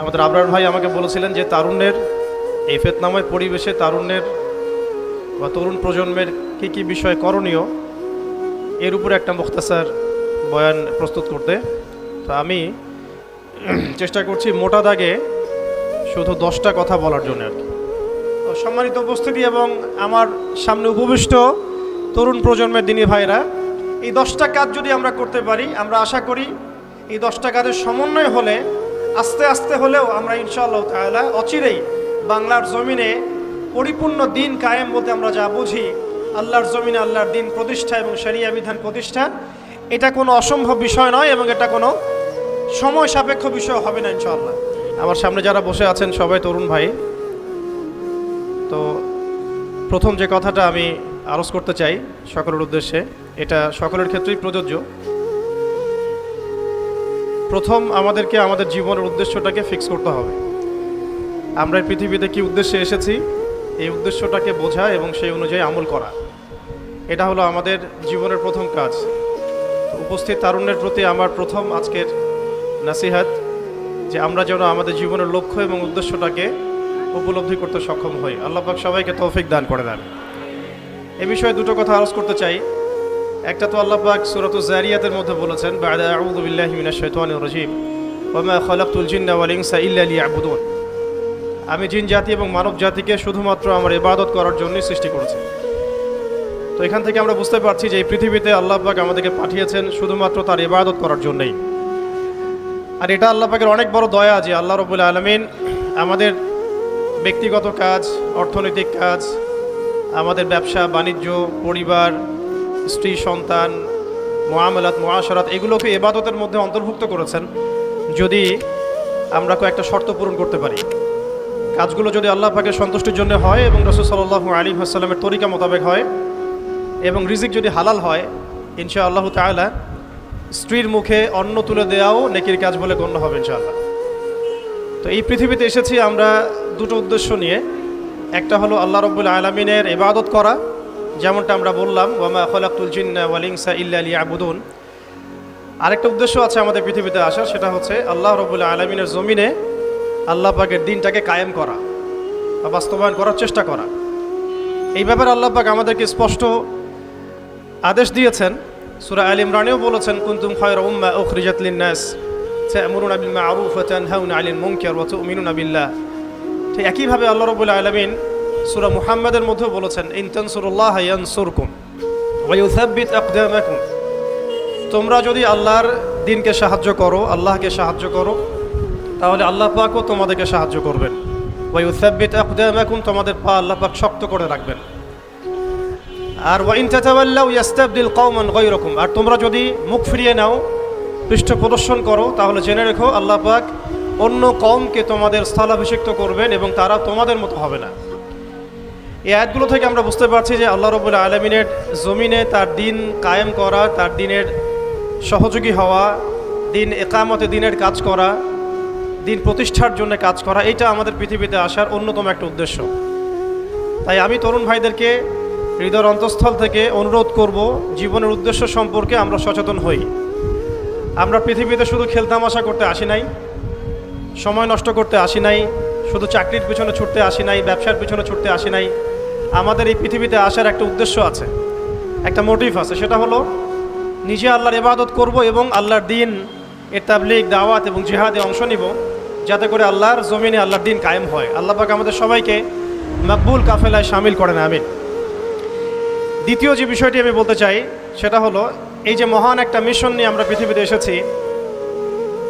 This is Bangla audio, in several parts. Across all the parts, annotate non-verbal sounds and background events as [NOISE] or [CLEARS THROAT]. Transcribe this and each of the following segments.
আমাদের আবরার ভাই আমাকে বলেছিলেন যে তারুণ্যের এই ফেতনাময় পরিবেশে তারুণ্যের বা তরুণ প্রজন্মের কী কী বিষয় করণীয়, এর উপরে একটা মুখতাসার বয়ান প্রস্তুত করতে। তো আমি [CLEARS THROAT] চেষ্টা করছি মোটা দাগে শুধু দশটা কথা বলার জন্য আর কি। সম্মানিত উপস্থিতি এবং আমার সামনে উপবিষ্ট তরুণ প্রজন্মের দিনী ভাইরা এই দশটা কাজ যদি আমরা করতে পারি, আমরা আশা করি এই দশটা কাজের সমন্বয় হলে আস্তে আস্তে হলেও আমরা ইনশাআল্লাহ তাআলা অচিরেই বাংলার জমিনে পরিপূর্ণ দিন কায়েম বলতে আমরা যা বুঝি, আল্লাহর জমিনে আল্লাহর দিন প্রতিষ্ঠা এবং শরিয়া বিধান প্রতিষ্ঠা, এটা কোনো অসম্ভব বিষয় নয় এবং এটা কোনো সময় সাপেক্ষ বিষয় হবে না ইনশাআল্লাহ। আমার সামনে যারা বসে আছেন সবাই তরুণ ভাই, তো প্রথম যে কথাটা আমি আলোচ করতে চাই সকলের উদ্দেশ্যে, এটা সকলের ক্ষেত্রেই প্রযোজ্য। প্রথম আমাদেরকে আমাদের জীবনের উদ্দেশ্যটাকে ফিক্স করতে হবে। আমরা এই পৃথিবীতে কি উদ্দেশ্যে এসেছি? এই উদ্দেশ্যটাকে বোঝা এবং সেই অনুযায়ী আমল করা। এটা হলো আমাদের জীবনের প্রথম কাজ। উপস্থিত তারুণ্যের প্রতি আমার প্রথম আজকের নাসিহাত যে আমরা যেন আমাদের জীবনের লক্ষ্য এবং উদ্দেশ্যটাকে উপলব্ধি করতে সক্ষম হই। আল্লাহ পাক সবাইকে তৌফিক দান করে দেন। এ বিষয়ে দুটো কথা আলোচ করতে চাই। একটা তো আল্লাহ পাক সূরাতু জারিয়াতের মধ্যে বলেছেন, বা'দা আউযু বিল্লাহি মিনাশ শাইতানির রাজীম, ওয়া মা খালাকতুল জিন্না ওয়াল ইনসা ইল্লা লিয়াবুদুন. আমি জিন জাতি এবং মানব জাতিকে শুধুমাত্র আমার ইবাদত করার জন্যই সৃষ্টি করেছি। তো এখান থেকে আমরা বুঝতে পারছি যে এই পৃথিবীতে আল্লাহ পাক আমাদেরকে পাঠিয়েছেন শুধুমাত্র তার ইবাদত করার জন্যই। আর এটা আল্লাহ পাকের অনেক বড় দয়া যে আল্লাহ রবুল আলমিন আমাদের ব্যক্তিগত কাজ, অর্থনৈতিক কাজ, আমাদের ব্যবসা, বাণিজ্য, পরিবার স্ত্রী, সন্তান মোয়ামেলাত মোয়াশরাত এগুলোকে এবাদতের মধ্যে অন্তর্ভুক্ত করেছেন। যদি আমরা কয়েকটা শর্ত পূরণ করতে পারি। কাজগুলো যদি আল্লাহ পাকের সন্তুষ্টির জন্য হয় এবং রসুল সাল্লাহ আলী আসসালামের তরিকা মোতাবেক হয় এবং রিজিক যদি হালাল হয় ইনশা আল্লাহ তাআলা স্ত্রীর মুখে অন্ন তুলে দেওয়াও নেকির কাজ বলে গণ্য হবে ইনশাআল্লাহ। তো এই পৃথিবীতে এসেছি আমরা দুটো উদ্দেশ্য নিয়ে। একটা হলো আল্লাহ রব্বুল আলমিনের ইবাদত করা যেমনটা আমরা বললাম, ওয়ামা খলাকুল জিন্না ওয়ালিংসা ইল্লা আবুদুন আরেকটা উদ্দেশ্য আছে আমাদের পৃথিবীতে আসার, সেটা হচ্ছে আল্লাহ রব্বুল আলমিনের জমিনে আল্লাহ পাকের দিনটাকে কায়েম করা বা বাস্তবায়ন করার চেষ্টা করা। এই ব্যাপারে আল্লাহ পাক আমাদেরকে স্পষ্ট আদেশ দিয়েছেন। সুরা আল ইমরানেও বলেছেন, কুন্তুম খয়র উম্মা উখরিজাত লিন-নাস তা'মুরুনা বিল মা'রুফ ওয়া তানহাউনা 'আনিল মুনকার ওয়া তু'মিনুনা বিল্লাহ। ঠিক একইভাবে আল্লাহ রাব্বুল আলামিন সূরা মুহাম্মাদের মধ্যেও বলেছেন, ইন তানসুরুল্লাহ ইয়ানসুরকুম ওয়া ইউসাব্বিত আকদামাকুম। তোমরা যদি আল্লাহর দিনকে সাহায্য করো, আল্লাহকে সাহায্য করো, তাহলে আল্লাহ পাকও তোমাদেরকে সাহায্য করবেন। ওয়া ইউসাব্বিত আকদামাকুম, তোমাদের পা আল্লাহ পাক শক্ত করে রাখবেন। আর ওয়াইন তাতাওয়াল্লাউ ইয়াস্তাবদিল কওমান গায়রাকুম, আর তোমরা যদি মুখ ফিরিয়ে নাও, পৃষ্ঠ প্রদর্শন করো, তাহলে জেনে রেখো আল্লাহ পাক অন্য কওমকে তোমাদের স্থলাভিষিক্ত করবেন এবং তারা তোমাদের মতো হবে না। এই আয়াতগুলো থেকে আমরা বুঝতে পারছি যে আল্লাহ রবুল আলমিনের জমিনে তার দিন কায়েম করা, তার দিনের সহযোগী হওয়া, দিন একামতে দিনের কাজ করা, দিন প্রতিষ্ঠার জন্য কাজ করা এটা আমাদের পৃথিবীতে আসার অন্যতম একটা উদ্দেশ্য। তাই আমি তরুণ ভাইদেরকে হৃদয়ের অন্তঃস্থল থেকে অনুরোধ করব, জীবনের উদ্দেশ্য সম্পর্কে আমরা সচেতন হই। আমরা পৃথিবীতে শুধু খেলতামাশা করতে আসি নাই, সময় নষ্ট করতে আসি নাই, শুধু চাকরির পিছনে ছুটতে আসি নাই, ব্যবসার পিছনে ছুটতে আসি নাই আমাদের এই পৃথিবীতে আসার একটা উদ্দেশ্য আছে, একটা মোটিভ আছে, সেটা হলো নিজে আল্লাহর ইবাদত করব এবং আল্লাহর দিন, এর তাবলিগ, দাওয়াত এবং জিহাদে অংশ নিব, যাতে করে আল্লাহর জমিনে আল্লাহর দিন কায়েম হয়। আল্লাহ আমাদের সবাইকে মকবুল কাফেলায় সামিল করেন, আমিন। দ্বিতীয় যে বিষয়টি আমি বলতে চাই, সেটা হলো এই যে মহান একটা মিশন নিয়ে আমরা পৃথিবীতে এসেছি,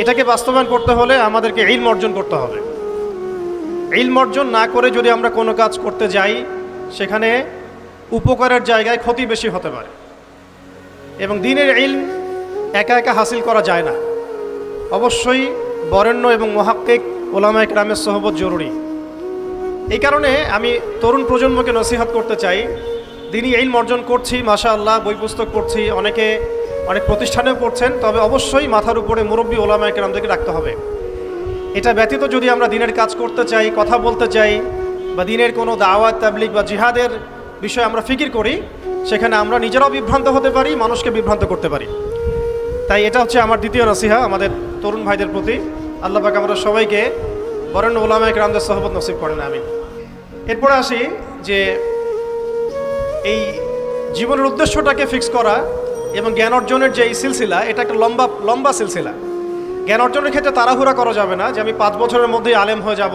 এটাকে বাস্তবায়ন করতে হলে আমাদেরকে ইলম অর্জন করতে হবে। ইলম অর্জন না করে যদি আমরা কোনো কাজ করতে যাই সেখানে উপকারের জায়গায় ক্ষতি বেশি হতে পারে। এবং দিনের ইলম একা একা হাসিল করা যায় না। অবশ্যই বরেণ্য এবং মহাক্কিক ওলামায়ক রামের সহবত জরুরি। এই কারণে আমি তরুণ প্রজন্মকে নসিহাত করতে চাই, দিনই এই অর্জন করছি মাশা আল্লাহ বই পুস্তক পড়ছি, অনেকে অনেক প্রতিষ্ঠানেও পড়ছেন, তবে অবশ্যই মাথার উপরে মুরব্বী ওলামায় কেরামদেরকে রাখতে হবে। এটা ব্যতীত যদি আমরা দিনের কাজ করতে চাই, কথা বলতে চাই বা দিনের কোনো দাওয়াত তাবলিক বা জিহাদের বিষয়ে আমরা ফিকির করি, সেখানে আমরা নিজেরাও বিভ্রান্ত হতে পারি, মানুষকে বিভ্রান্ত করতে পারি। তাই এটা হচ্ছে আমার দ্বিতীয় নসিহা আমাদের তরুণ ভাইদের প্রতি। আল্লাহ পাক আমরা সবাইকে বরেণ্য ওলামা একরামদের সহবত নসিব করেন আমি এরপরে আসি যে এই জীবনের উদ্দেশ্যটাকে ফিক্স করা এবং জ্ঞান অর্জনের যে এই সিলসিলা, এটা একটা লম্বা লম্বা সিলসিলা। জ্ঞান অর্জনের ক্ষেত্রে তাড়াহুড়া করা যাবে না যে আমি পাঁচ বছরের মধ্যেই আলেম হয়ে যাব।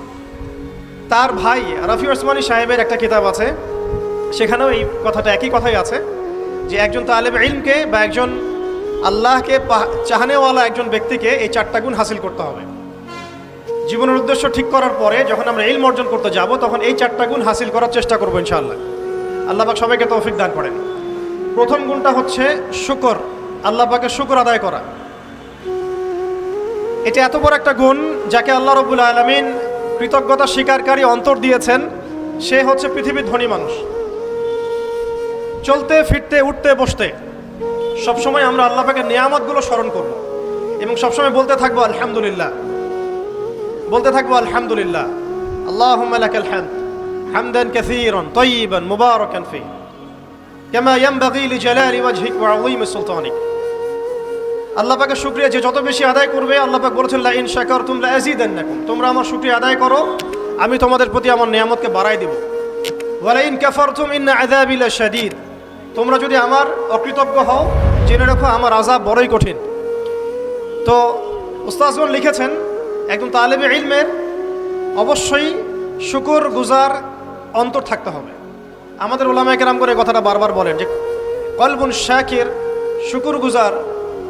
তার ভাই রফি ওসমানী সাহেবের একটা কিতাব আছে। সেখানেও এই কথাটা, একই কথাই আছে যে একজন তালেব ইলমকে বা একজন আল্লাহকে চাহানেওয়ালা একজন ব্যক্তিকে এই চারটা গুণ হাসিল করতে হবে। জীবনের উদ্দেশ্য ঠিক করার পরে যখন আমরা ইলম অর্জন করতে যাব, তখন এই চারটা গুণ হাসিল করার চেষ্টা করব ইনশাআল্লাহ। আল্লাহ পাক সবাইকে তৌফিক দান করেন। প্রথম গুণটা হচ্ছে শুকর, আল্লাহ পাকে শুকর আদায় করা। এটা এত বড় একটা গুণ যাকে আল্লাহ রবুল আলমিন কৃতজ্ঞতা স্বীকারকারী অন্তর দিয়েছেন, সে হচ্ছে পৃথিবীর ধনী মানুষ। চলতে, ফিরতে, উঠতে, বসতে, সবসময় আমরা আল্লাহ পাকের নিয়ামতগুলো স্মরণ করব এবং সবসময় বলতে থাকব, আলহামদুলিল্লাহ। বলতে থাকব, আলহামদুলিল্লাহ। আল্লাহ হামদ। হামদান কাসীরান তাইয়িবান মুবারাকান ফি। কামা ইয়ানবাগি লিজালালি ওয়াজহিক ওয়া আযীমি সুলতানিক। আল্লাহ পাকের শুকরিয়া যে যত বেশি আদায় করবে, আল্লাহ পাক বলেছেন ইন শাকারতুম লা আযীদান্নাকুম। তোমরা আমার শুকরিয়া আদায় করো, আমি তোমাদের প্রতি আমার নিয়ামতকে বাড়াই দেব। ওয়ালা ইন কাফারতুম ইন্না আযাবি লাশাদীদ তোমরা যদি আমার অকৃতজ্ঞ হও, জেনে রাখো আমার আযাব বড়ই কঠিন। তো উস্তাজগণ লিখেছেন, একদম তালেবে ইলমের, অবশ্যই শুকর গুজার অন্তর থাকতে হবে। আমাদের ওলামায় কেরাম করে কথাটা বারবার বলেন যে, কলবুন শাকের, শুকুর গুজার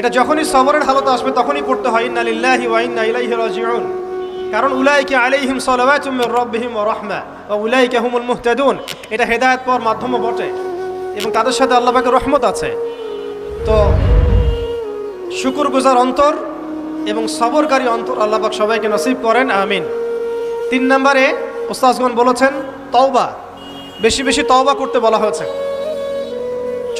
এটা যখনই সবরের হালত আসবে, তখনই পড়তে হয়, ইন্না ওয়া ইন্না ইলাইহি রাজিউন। কারণ উলাইকে আলাইহিম সালাওয়াতুম মির রাব্বিহিম ওয়া রাহমা, ওয়া উলাইকা হুমুল মুহতাদুন। এটা হেদায়েত পাওয়ার মাধ্যমও বটে এবং তাদের সাথে আল্লাহ পাকের রহমত আছে। তো শুকুর গুজার অন্তর এবং সবরকারী অন্তর আল্লাহ পাক সবাইকে নসিব করেন, আমিন। তিন নম্বরে ওস্তাজগণ বলেছেন, তওবা। বেশি বেশি তওবা করতে বলা হয়েছে।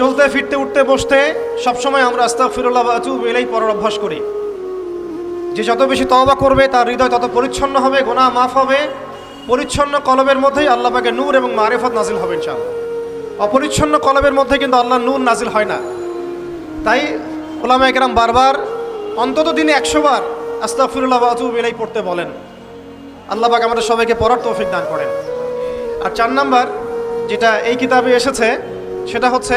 চলতে, ফিরতে, উঠতে, বসতে, সবসময় আমরা আস্তাগফিরুল্লাহ ওয়া আতুবু ইলাইহি পড়ার অভ্যাস করি। যে যত বেশি তওবা করবে, তার হৃদয় তত পরিচ্ছন্ন হবে গোনা মাফ হবে। পরিচ্ছন্ন কলবের মধ্যেই আল্লাহ পাকে নূর এবং মারেফত নাজিল হবে ইনশাআল্লাহ। অপরিচ্ছন্ন কলবের মধ্যে কিন্তু আল্লাহ নূর নাজিল হয় না। তাই ওলামা একরাম বারবার, অন্তত দিনে একশো বার আস্তাগফিরুল্লাহ ওয়া আতুবু ইলাইহি পড়তে বলেন। আল্লাহ পাক আমাদের সবাইকে পড়ার তৌফিক দান করেন। আর চার নাম্বার যেটা এই কিতাবে এসেছে, সেটা হচ্ছে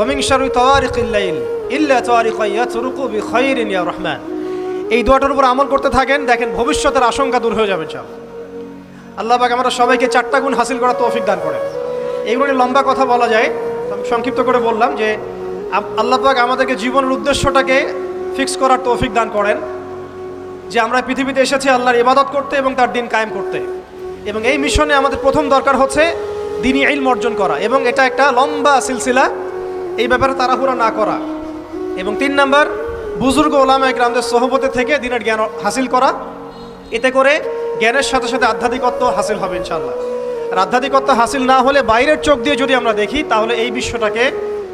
ওমিং শারু তওয়ারিকিল্লাইল ইল্লা তওয়ারিকাইয়া চুরুকু বি খৈরিন ইয়া রহমান এই দোয়াটার উপর আমল করতে থাকেন, দেখেন ভবিষ্যতের আশঙ্কা দূর হয়ে যাবে সব আল্লাহ পাক আমরা সবাইকে চারটা গুণ হাসিল করার তৌফিক দান করে এইগুলো নিয়ে লম্বা কথা বলা যায় আমি সংক্ষিপ্ত করে বললাম যে আল্লাহ পাক আমাদেরকে জীবনের উদ্দেশ্যটাকে ফিক্স করার তৌফিক দান করেন, যে আমরা পৃথিবীতে এসেছি আল্লাহর ইবাদত করতে এবং তার দিন কায়েম করতে। এবং এই মিশনে আমাদের প্রথম দরকার হচ্ছে দিনই ইলম অর্জন করা, এবং এটা একটা লম্বা সিলসিলা এই ব্যাপারে তাড়াহুড়া না করা। এবং তিন নম্বর, বুজুর্গ ওলামা গ্রামদের সহবতে থেকে দিনের জ্ঞান হাসিল করা। এতে করে জ্ঞানের সাথে সাথে আধ্যাত্মিকত্ব হাসিল হবে ইনশাল্লাহ আর আধ্যাত্মিকত্ব হাসিল না হলে বাইরের চোখ দিয়ে যদি আমরা দেখি, তাহলে এই বিশ্বটাকে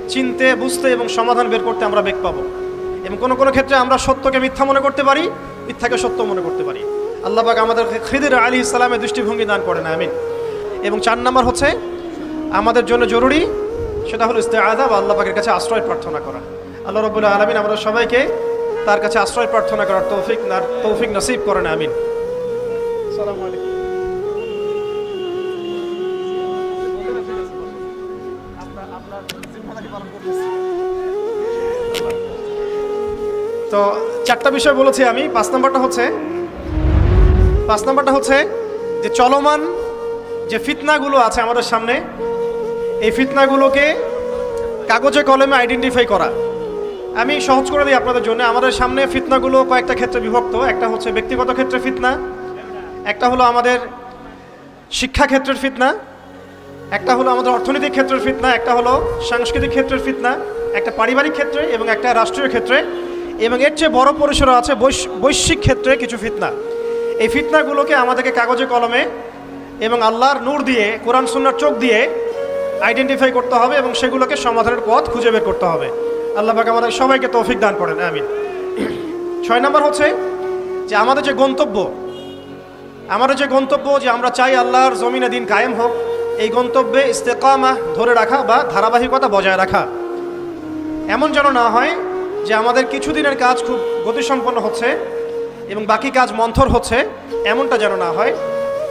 চিনতে, বুঝতে এবং সমাধান বের করতে আমরা বেগ পাবো। এবং কোনো কোনো ক্ষেত্রে আমরা সত্যকে মিথ্যা মনে করতে পারি, মিথ্যাকে সত্য মনে করতে পারি। আল্লাহ পাক আমাদের খিদির আলী ইসলামের দৃষ্টিভঙ্গি দান করেন, আমিন। এবং চার নাম্বার হচ্ছে, আমাদের জন্য জরুরি সেটা হলো ইস্তেআদা বা আল্লাহ পাকের কাছে আশ্রয় প্রার্থনা করা। আল্লাহ রবুল্লাহ আলমিন আমাদের সবাইকে তার কাছে আশ্রয় প্রার্থনা করার তৌফিক না তৌফিক নসিব করেন, আমিন। আলাইকুম। তো চারটা বিষয় বলেছি আমি। পাঁচ নাম্বারটা হচ্ছে পাঁচ নাম্বারটা হচ্ছে যে চলমান যে ফিতনাগুলো আছে আমাদের সামনে এই ফিতনাগুলোকে কাগজে, কলমে আইডেন্টিফাই করা। আমি সহজ করে দিই আপনাদের জন্য। আমাদের সামনে ফিতনাগুলো কয়েকটা ক্ষেত্রে বিভক্ত। একটা হচ্ছে ব্যক্তিগত ক্ষেত্রে ফিতনা, একটা হলো আমাদের শিক্ষা ক্ষেত্রের ফিতনা, একটা হলো আমাদের অর্থনৈতিক ক্ষেত্রের ফিতনা, একটা হলো সাংস্কৃতিক ক্ষেত্রের ফিতনা, একটা পারিবারিক ক্ষেত্রে এবং একটা রাষ্ট্রীয় ক্ষেত্রে। এবং এর চেয়ে বড় পরিসরে আছে বৈশ- বৈশ্বিক ক্ষেত্রে কিছু ফিতনা। এই ফিতনাগুলোকে আমাদেরকে কাগজে, কলমে এবং আল্লাহর নূর দিয়ে, কোরআন, সুন্নার চোখ দিয়ে আইডেন্টিফাই করতে হবে এবং সেগুলোকে সমাধানের পথ খুঁজে বের করতে হবে। আল্লাহ পাক আমাদের সবাইকে তৌফিক দান করেন, আমিন। ছয় নম্বর হচ্ছে যে আমাদের যে গন্তব্য, আমাদের যে গন্তব্য যে আমরা চাই আল্লাহর জমিনে দিন কায়েম হোক, এই গন্তব্যে ইস্তেকামা ধরে রাখা বা ধারাবাহিকতা বজায় রাখা। এমন যেন না হয় যে আমাদের কিছুদিনের কাজ খুব গতিসম্পন্ন হচ্ছে এবং বাকি কাজ মন্থর হচ্ছে, এমনটা যেন না হয়।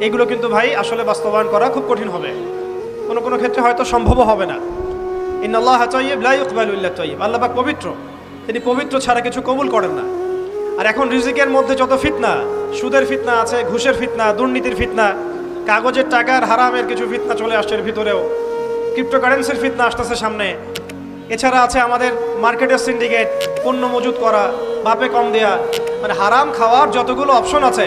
এগুলো কিন্তু ভাই আসলে বাস্তবায়ন করা খুব কঠিন হবে। কোনো কোনো ক্ষেত্রে হয়তো সম্ভবও হবে না। ইন্নাল্লাহ তৈব লা ইকবালু ইল্লা তৈব আল্লাহ পাক পবিত্র। তিনি পবিত্র ছাড়া কিছু কবুল করেন না। আর এখন রিজিকের মধ্যে যত ফিতনা, সুদের ফিতনা আছে, ঘুষের ফিতনা, দুর্নীতির ফিতনা, কাগজের টাকার হারামের কিছু ফিতনা চলে আসছে এর ভিতরেও। ক্রিপ্টোকারেন্সির ফিতনা আসতেছে সামনে। এছাড়া আছে আমাদের মার্কেটের সিন্ডিকেট, পণ্য মজুত করা, বাপে কম দেয়া। মানে হারাম খাওয়ার যতগুলো অপশন আছে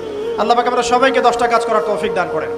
আল্লাহ পাক আমরা সবাইকে দশটা কাজ করার তৌফিক দান করেন।